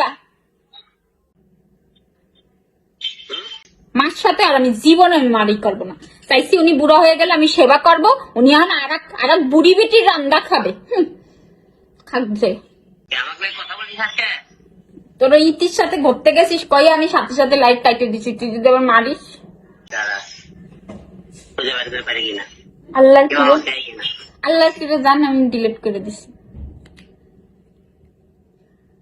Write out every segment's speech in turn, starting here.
কা মার সাথে আর আমি জীবনে আমি মারি করব না। চাইছি উনি বুড়া হয়ে গেলে আমি সেবা করব। উনি এখন আর এক আর এক বুড়ি বিটির খাবে আজকে তোর ওই ইতির সাথে ঘুরতে গেছিস কই আমি সাথে সাথে লাইট কাইটে দিছি তুই যদি আবার মারিস। আল্লাহর কিরে জান আমি ডিলিট করে দিছি।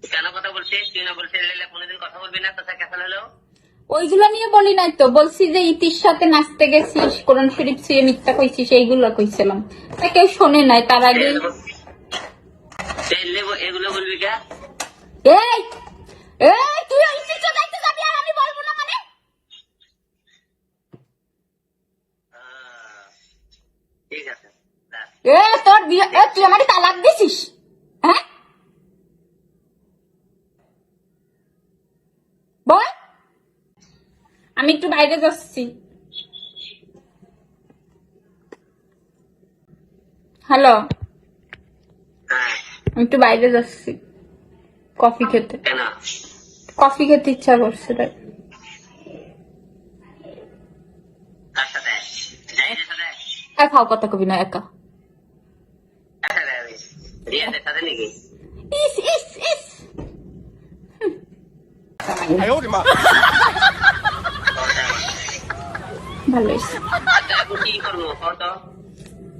কেন কথা বলছিস? তুই না বলছিস লেলে কোনোদিন কথা বলবি না? কথা কেসা হলো ওইগুলো নিয়ে বলি নাই তো। বলছি যে ইতির সাথে নাচতে গেছিস কোরআন শরীফ ছুঁয়ে মিথ্যা কইছিস এইগুলো কইছিলাম। তা কেউ শোনে নাই তার আগে এগুলো বলবি কে? এই! এই তুই ওই চিত্র দেখতে যাবি আর আমি বলব না মানে? ঠিক আছে এ তোর বিয়ে তুই আমাকে তালাক দিছিস হ্যাঁ বল আমি একটু বাইরে যাচ্ছি। হ্যালো? হ্যাঁ আমি একটু বাইরে যাচ্ছি। কফি খেতে। কফি খেতে ইচ্ছা করছে তাই। খাও কথা কবি না একা। ইস ইস ইস। ভালো কি করব কত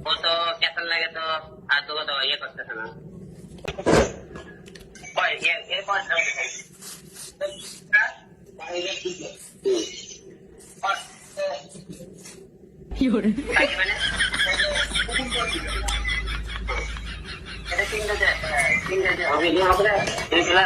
কত কেতন লাগে তো আর তো কত ইয়ে করতেছে না তিনটা? তিনটা?